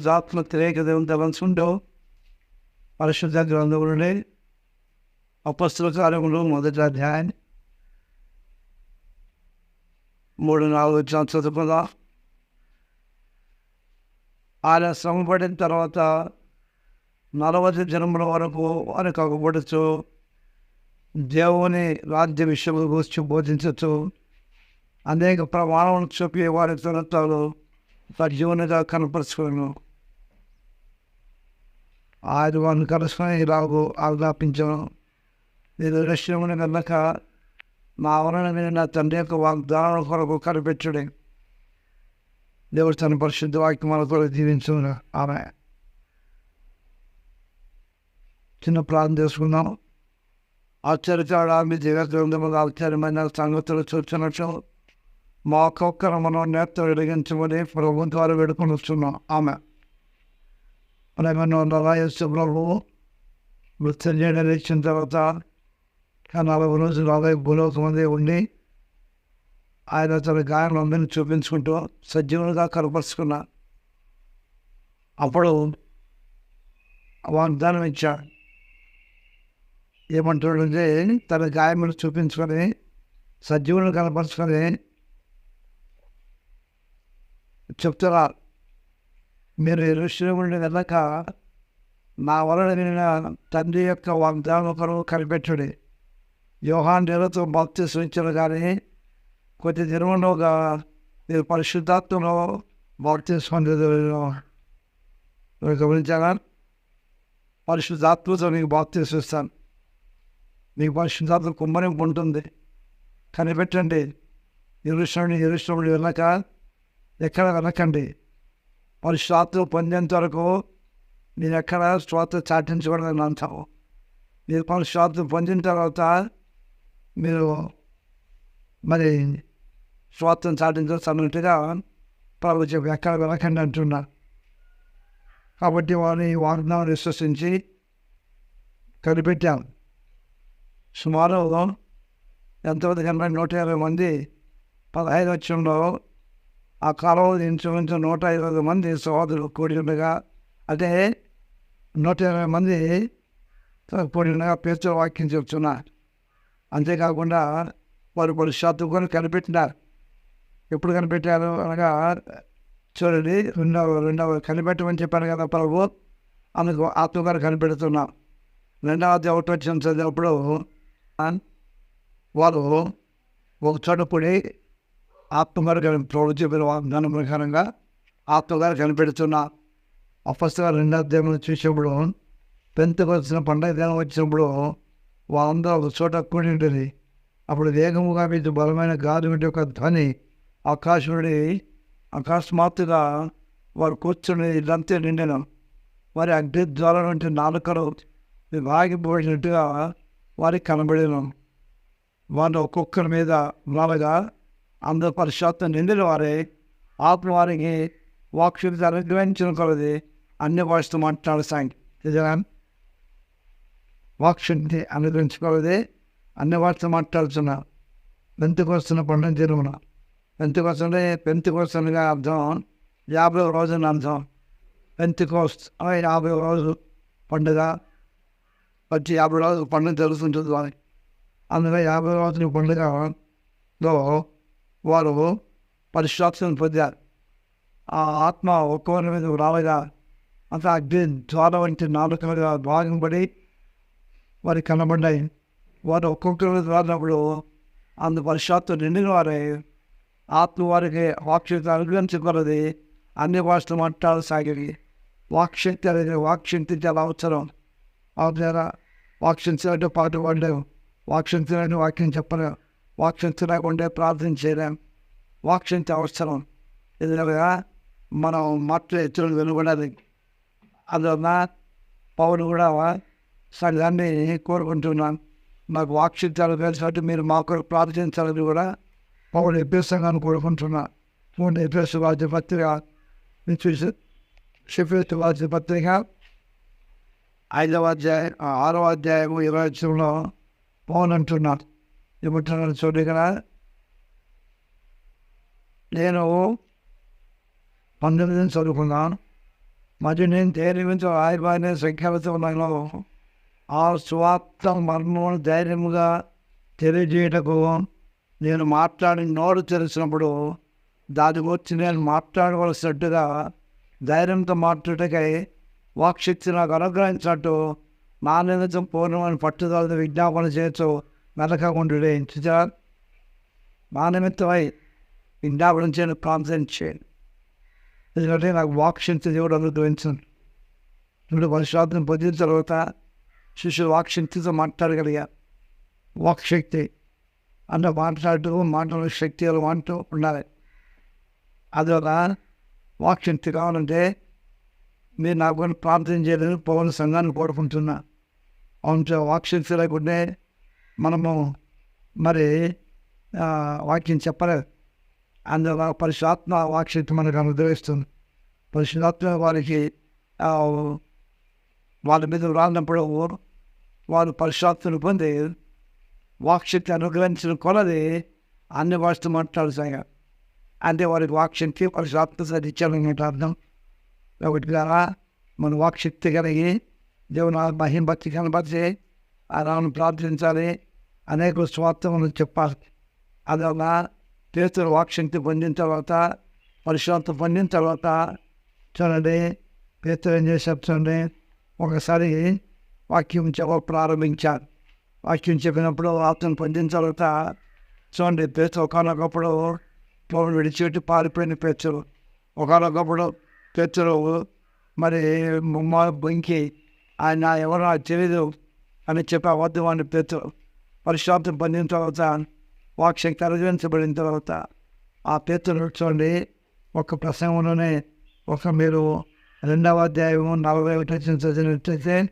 జాత్మ తెలియక దేవుని పరిశుద్ధ గ్రంథములని అపస్తుల కార్యములు మొదటి అధ్యాయం మూడు నాలుగు వచ్చిన చదువుకుందాం ఆయన శ్రమపడిన తర్వాత నలభై జన్మల వరకు వారికి అగబడచ్చు దేవుని రాజ్య విషయముల గురించి బోధించచ్చు అనేక ప్రమాణములు చూపి వారి తొలతాలు సజీవనగా కనపరుచుకోను ఆయన వారిని కలుసుకొని ఇలాగూ ఆజ్ఞాపించను. నేను రష్యముని కనుక నా వలన నేను నా తండ్రి యొక్క వాగ్దానం కొరకు కనిపించడే దేవుడు తన పరిశుద్ధ వాక్యం మన కొరకు దీవించు ఆమె. చిన్న ప్రార్థన చేసుకుందాం. ఆశ్చర్యచాడు ఆమె జగద్గ్రంథములు ఆశ్చర్యమైన సంగతులు చూచినట్లు మాకొక్కరు మనం నేత వెలిగించమని ప్రభుత్వాలు ద్వారా వేడుకొని వస్తున్నాం ఆమె. ప్రేమను నరాయసు ప్రభు మృత్యుంజయ ఇచ్చిన తర్వాత నలభై రోజులు నలభై భూలోకం మంది ఉండి ఆయన తన గాయాలందరినీ చూపించుకుంటూ సజీవులుగా కనపరుచుకున్నా అప్పుడు వాగ్దానం ఇచ్చాడు ఏమంటాడంటే తన గాయములు చూపించుకొని సజీవులను కనపరుచుకొని చెప్తున్నారు మీరు ఎరుశ్రముని వెళ్ళక నా వలన నిన్న తండ్రి యొక్క వాగ్దానం ఒకరు కనిపెట్టుడి. యోహాన్ నెలతో భక్తి సూచించను కానీ కొద్ది దినములోగా మీరు పరిశుద్ధాత్మలో భక్తి పొందేదో గమనించాలా పరిశుద్ధాత్మతో నీకు భక్తి చూస్తాను మీకు పరిశుద్ధాత్మ కుమ్మరింపు ఉంటుంది. కనిపెట్టండి. ఎరుశ్రముని ఎరుశ్రముని వెళ్ళక ఎక్కడ వెళ్ళకండి పరిశుద్ధాత్మ పొందేంత వరకు నేను ఎక్కడ శ్రోత చాటించకూడదని అంటావు. మీరు పరిశుద్ధాత్మ పొందిన తర్వాత మీరు మరి శ్రోతం చాటించాల్సినట్టుగా ప్రభు చెప్పి ఎక్కడ వెళ్ళకండి అంటున్నారు కాబట్టి వారిని వాగ్దానం విశ్వసించి కనిపెట్టాం. సుమారు ఎంతమంది? కన్నా నూట ఇరవై మంది పదహైదు వచ్చంలో ఆ కాలంలో ఇంచుమించు నూట ఇరవై మంది సోదరులు కూడి ఉండగా అంటే నూట ఇరవై మంది కూడి ఉండగా పేర్చు వాక్యం చెప్తున్నారు. అంతేకాకుండా వారు పలు శాతం కనిపెట్టినారు. ఎప్పుడు కనిపెట్టారు? అనగా చూడండి రెండవ రెండవ కనిపెట్టమని చెప్పాను కదా ప్రభు. అందుకు ఆత్మగారు కనిపెడుతున్నాం. రెండవ ఒకటి వచ్చిన చదివినప్పుడు వారు ఒక చోట పొడి ఆత్మగారు కని ప్రభు చెప్పిన వాగ్దానం ప్రకారంగా ఆత్మగారు కనిపెడుతున్న అపస్తుగా రెండో అధ్యాయంలో చూసినప్పుడు పెంతకు వచ్చిన పండగ దినం వచ్చినప్పుడు వాళ్ళందరూ ఒక చోట కూడి ఉంటుంది అప్పుడు వేగముగా మీద బలమైన గాలి ఉంటే ఒక ధ్వని ఆకాశముడి అకస్మాత్తుగా వారు కూర్చుని ఇదంతా నిండిన వారి అగ్ని ద్వారా వంటి నాలుకలు విభాగిపోయినట్టుగా వారికి కనబడిన వారు ఒక్కొక్కరి మీద వాళ్ళగా అందరూ పరిశాత్తం నిండిన వారే ఆత్మ వారికి వాక్శక్తి అనుగ్రహించిన కొలది. అన్ని భాషతో మాట్లాడు సాయం నిజంగా వాక్శక్తి అనుగ్రహించుకోవదే అన్ని భాషతో మాట్లాడుతున్నారు పెంతుకొస్తున్న పండుగ తిరుగున పెంతుకొస్తుంటే పెంతుకొస్తుండగా అర్థం యాభై రోజున అర్థం. పెంతుకోస్ట్ యాభై రోజు పండుగ. వచ్చి యాభై రోజులు పండుగ తెలుస్తుంటుంది వాళ్ళకి అందులో యాభై రోజుల పండుగలో వారు పరిశ్రాక్షను పొందారు. ఆ ఆత్మ ఒక్కొక్కరి మీద రావగా అంత అగ్ని జ్వాల వంటి నాలుకలుగా భాగంపడి వారికి కనబడ్డాయి వారు ఒక్కొక్కరి మీద రానప్పుడు అందు పరిశ్రాత్తు నిండిన వారే ఆత్మ వారికి వాక్శక్తి అనుగ్రహించగలది అన్ని భాషలు మాట్లాడసాగి వాక్శక్తి అనేది వాక్శక్తి చాలా అవసరం అవసరం వాక్శక్తి అంటే పాట పాడలేవు. వాక్శక్తి అంటే వాక్యం చెప్పలేవు. వాక్శక్తి లేకుంటే ప్రార్థన చేయడం వాక్షించే అవసరం. ఎదురుగా మనం మాట్లాడే ఇతరులు వెనుకబడాలి అందువల్ల పౌరులు కూడా సంఘాన్ని కోరుకుంటున్నాను నాకు వాక్షించాలి కలిసినట్టు మీరు మా కొరకు ప్రార్థించాలని కూడా పౌరులు ఎప్పేస్తాను కోరుకుంటున్నా. మూడు ఎప్పేసి వాద్య పత్రిక చూసి షెఫ్యూస్ వాద్య పత్రిక ఐదవ అధ్యాయం ఆరవ అధ్యాయము ఇరవై వచ్చంలో పవన్ అంటున్నాను ఏమంటున్నాను చూడండి ఇక్కడ. నేను పంతొమ్మిది చదువుకున్నాను. మరియు నేను ధైర్యంతో ఆయుర్వాదనే సంఖ్యలతో ఉన్నాను ఆ స్వార్థ మర్మం ధైర్యముగా తెలియజేయటకు నేను మాట్లాడి నోరు తెలిసినప్పుడు దాని గురించి నేను మాట్లాడవలసినట్టుగా ధైర్యంతో మాట్లాడటకై వాక్శక్తి నాకు అనుగ్రహించినట్టు నా నిమిత్తం పూర్ణమైన పట్టుదలతో విజ్ఞాపన చేయొచ్చు మెలకకుండే ఇంచుతా నా నిమిత్తమై విజ్ఞాపన చేయని ప్రాంతం చేయండి ఎందుకంటే నాకు వాక్శక్తి దేవుడు అనుగ్రహించండి ఇప్పుడు పరిశుభ్రం పొందిన తర్వాత శిష్యులు వాక్శక్తితో మాట్లాడగలిగా వాక్శక్తి అంటే మాట్లాడుతూ మాట్లాడే శక్తి అంటూ ఉండాలి అదొక వాక్శక్తి కావాలంటే మీరు నాకు కూడా ప్రార్థన చేయలేదు పవన్ సంఘాన్ని కోరుకుంటున్నా అవును వాక్శక్తి లేకుంటే మనము మరి వాక్యం చెప్పలేదు అందులో పరిశుధాత్మ వాక్శక్తి మనకు అనుగ్రహిస్తుంది పరిశుధాత్మ వారికి వాళ్ళ మీద రానప్పుడు వారు పరిశుధాత్మను పొంది వాక్శక్తి అనుగ్రహించిన కొలది అన్ని భాషతో మాట్లాడుతాయి అంటే వారికి వాక్శక్తి పరిశుధాత్మ ఇచ్చారన్నమాట అర్థం. ఒకటి ద్వారా మన వాక్శక్తి కలిగి దేవుని ఆ మహిమ భక్తి కనపరిచి రాను ప్రార్థించాలి. అనేక స్వార్థం చెప్పాలి. అదొక పేతురు వాక్షక్తి పొందిన తర్వాత పరిశుభ్రత పొందిన తర్వాత చూడండి పేతులు ఏం చేశారు చూడండి ఒకసారి వాక్యం చెప్ప ప్రారంభించారు. వాక్యం చెప్పినప్పుడు ఆత్మను పొందిన తర్వాత చూడండి పేతురు ఒకనొకప్పుడు పౌరులు విడిచిపెట్టి పారిపోయిన పేచరు ఒకనొకప్పుడు పేతురు మరి ముమ్మ బొంకి ఆయన ఎవరో నాకు తెలియదు అని చెప్పి అవద్దు అని పేతులు పరిశుభ్రం పొందిన తర్వాత వాక్శక్తి అనుగ్రహించబడిన తర్వాత ఆ పేతులు చూడండి ఒక ప్రసంగంలోనే ఒక మీరు రెండవ అధ్యాయం నలభై ఒకటి వచ్చిన చదివినట్లయితే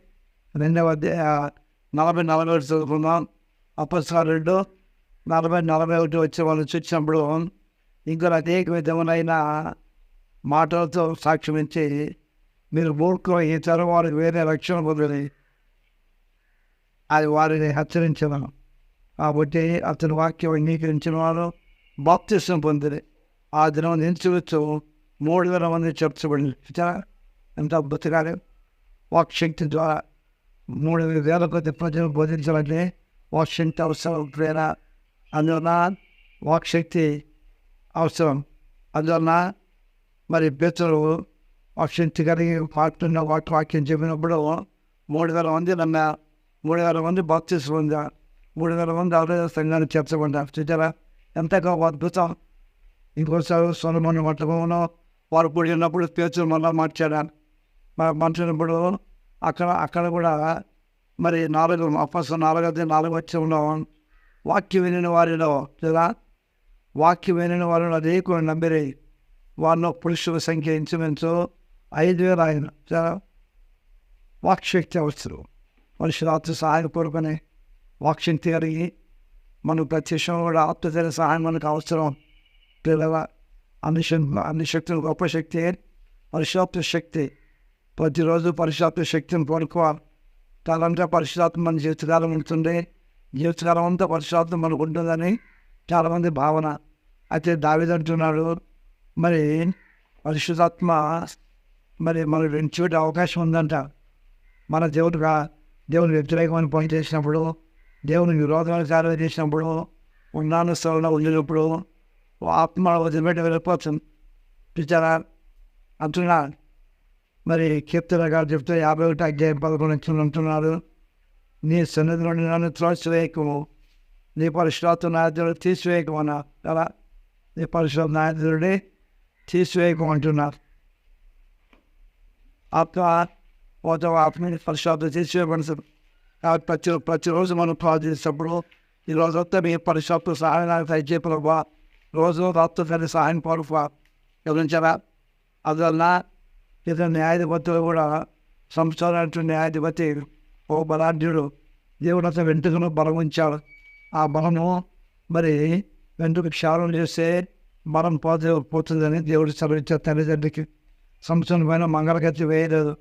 రెండవ అధ్యాయ నలభై నలభై ఒకటి చదువుకుందాం. అపస్కారుడు నలభై నలభై ఒకటి వచ్చే వాళ్ళు చూసినప్పుడు ఇంకా అనేక విధములైన మాటలతో సాక్ష్యం ఇచ్చి మీరు మూర్ఖులు ఈ తరం వారికి వేరే రక్షణ పొందని అది వారిని హెచ్చరించను. కాబట్టి అతని వాక్యం అంగీకరించిన వారు బాప్తిష్టం పొందింది ఆ దినం నిలిచివచ్చు మూడు వేల మంది చేర్చబడింది ఎంత అద్భుతగానే వాక్శక్తి ద్వారా మూడు వేల కొద్ది ప్రజలు బోధించాలంటే వాక్శక్తి అవసరం. ప్రేరణ అందువలన వాక్శక్తి అవసరం. అందువలన మరి బెచ్చరు వాక్శక్తి కలిగి పాటున్న వాటి వాక్యం చెప్పినప్పుడు మూడు వేల మంది నన్న మూడు వేల మంది బాప్తిసం పొందారు. మూడు వేల మంది ఆదాయ సంఘాన్ని చేర్చబడ్డారు. చూసారా? ఎంతగా అద్భుతం. ఇంకోసారి సొలమని పట్టకుండా వారు పుడినప్పుడు పేర్చులు మళ్ళా మార్చాడారు. మరి మార్చినప్పుడు అక్కడ అక్కడ కూడా మరి నాలుగు అప్పస్ నాలుగది నాలుగు వచ్చంలో వాక్యం వినిన వారిలో లేదా వాక్యం వినిన వారిలో అనేక నమ్మిరి. వారిలో పురుషుల సంఖ్య ఇంచుమించు ఐదు వేల ఆయన వాక్శక్తి అవసరం. మనుషుల సహాయం కోరుకునే వాక్షన్ తిరిగి మనకు ప్రత్యక్షంలో విషయంలో కూడా సహాయం మనకు అవసరం. పిల్లల అన్ని అన్ని శక్తులు గొప్ప శక్తి పరిశుభ్ర శక్తి. ప్రతిరోజు పరిశుభ్ర శక్తిని కోరుకోవాలి. తలంతా పరిశుభ్రత మన జీవితకాలం ఉంటుంది. జీవితకాలం అంతా పరిశుభ్రత మనకు ఉంటుందని చాలామంది భావన. అయితే దావిదంటున్నాడు మరి పరిశుధాత్మ మరి మనం విడిచిపెట్టే అవకాశం ఉందంట. మన దేవుడుగా దేవుని వ్యతిరేకమైన పని చేసినప్పుడు దేవుని విరోధమైన కార్యం చేసినప్పుడు ఉన్నాను స్థలంలో ఉండినప్పుడు ఆత్మ వదిలిపెట్టి వెళ్ళిపోతుంది చూచారా అంటున్నా మరి కీర్తన గారు చెప్తే యాభై ఒకటి అధ్యాయం పదకొండు వచ్చిన అంటున్నారు నీ సన్నిధి నుండి నన్ను త్రోసివేయకము నీ పరిశుభ్రత నాయకుడు తీసివేయకమన్నా కదా నీ పరిశుభ్రత నాయకుడిని తీసివేయకమంటున్నారు ఆత్మ పోత ఆత్మని పరిశుభ్రత తీసివేయబడుతుంది కాబట్టి ప్రతి ప్రతిరోజు మనం ప్రార్థించినప్పుడు ఈ రోజంతా మీ పరిశుభ్రత సహాయానికి దయచేపలవా రోజు రాత్రి తల్లి సహాయం పరువా ఎవరించారా అందువల్ల ఇతర న్యాయాధిపతులు కూడా సంస్థ న్యాయాధిపతి ఓ బలాఢ్యుడు దేవుడు అతను వెంట్రుకను బలం ఉంచాడు. ఆ బలము మరి వెంట్రుక క్షారం చేస్తే బలం పోతే పోతుందని దేవుడు సెలవిచ్చారు తల్లిదండ్రికి సంవత్సరం పైన మంగళగతి వేయలేదు.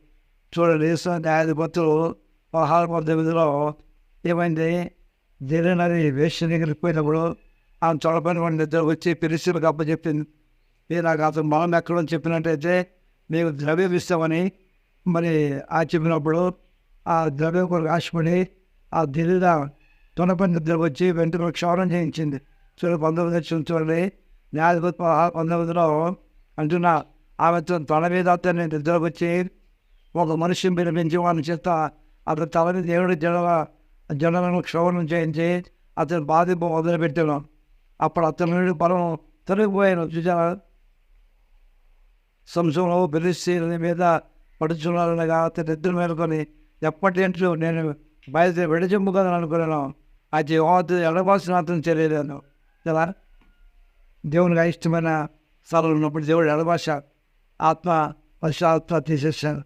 చూడండి న్యాయాధిపతులు పదహారు పద్దెనిమిదిలో ఏమైంది? జరిగినది వేష్య దగ్గరికి పోయినప్పుడు ఆమె చొడపైన వాడిని ఇద్దరు వచ్చి పిలిచిలకు అప్పచెప్పింది మీరు నాకు అతను మనం ఎక్కడని చెప్పినట్టయితే మీకు ద్రవ్యం ఇస్తామని మరి ఆ చెప్పినప్పుడు ఆ ద్రవ్యం కొరకు ఆశపడి ఆ దిల్ల తొనపని నిద్ర వచ్చి వెంటనే క్షవరం చేయించింది. చూడండి పంతొమ్మిది వచ్చిన చూడండి. న్యాయపతి పంతొమ్మిదిలో అంటున్నా ఆమె తన తల మీద అతన్ని నిద్రకు వచ్చి ఒక మనిషిని పిలిపించి వాళ్ళని చేత అతని తలని దేవుడి జన జనలను క్షౌరం చేయించి అతని బాధింపు మొదలుపెట్టాను. అప్పుడు అతని నుండి పొలం తొలగిపోయాను చూసారా సంవత్సరంలో బెలిస్తీని మీద పడుచున్నారనగా అతని ఇద్దరు మేలుకొని ఎప్పటి ఏంటో నేను బయలుదేరి విడజంపు కదా అనుకున్నాను. అయితే యువత ఎడబాసిన అతను తెలియలేను కదా దేవునికి ఇష్టమైన స్థలం ఉన్నప్పుడు దేవుడు ఎడబాష ఆత్మ పశ్చాత్మ తీసేసాను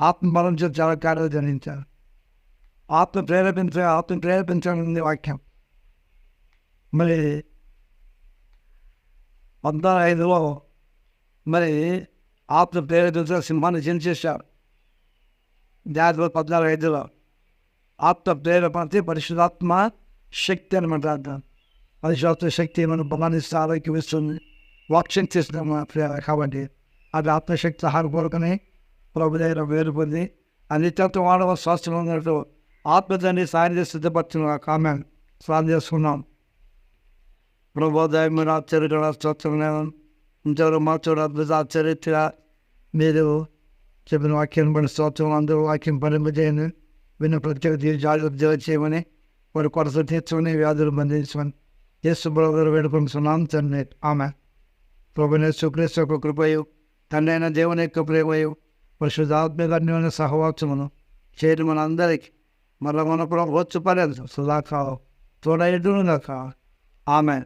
ఆత్మ బలం చాలా కార్యాలు జరిగించాను ఆత్మ ప్రేరేపించ ఆత్మ ప్రేరేపించాలని వాక్యం. మరి పద్నాలుగు ఐదులో మరి ఆత్మ ప్రేరేపించిన సింహాన్ని జనిచేశారు జాతర పద్నాలుగు ఐదులో ఆత్మ ప్రేరేపణ పరిశుధాత్మ శక్తి అనమాట అర్థం. పరిశుధాత్మ శక్తి మనం బలాన్నిస్తే ఆరోగ్యం ఇస్తుంది? వాక్శక్తి చేస్తున్నాం కాబట్టి అది ఆత్మశక్తి సహాయం కోరుకొని ప్రభు దగ్గర వేరు పొంది అన్నిత్యంతో వాడవ స్వాస్థ్యం ఉన్నట్టు ఆత్మదాన్ని సాయం చేసి సిద్ధపడుతున్న కామెంట్ స్వార్థం చేసుకున్నాం ప్రభోదయం మీరు ఆశ్చర్యకర స్తోత్రం ఇంతవరకు మాతో అద్భుత ఆశ్చర్య మీరు చెప్పిన వాక్యం పని స్తోత్రం అందరూ వాక్యం పరింపజేయని విన్న ప్రత్యేక జాగ్రత్త చేయమని వారి కొరత తీర్చమని వ్యాధులు బంధించమని యేసు బ్రదర్ వేడుకుంటున్నాం తండ్రి. ఆమె ప్రభునే సుక్రీస్తు యొక్క కృపయు తండ్రి అయిన దేవుని యొక్క ప్రేమయు పరిశుద్ధాత్మకన్యమైన సహవాసమును చేయడం మనందరికీ మరల మన ప్రభు వచ్చు పర్యంతం సుధాకా తోడైదును కాక ఆమె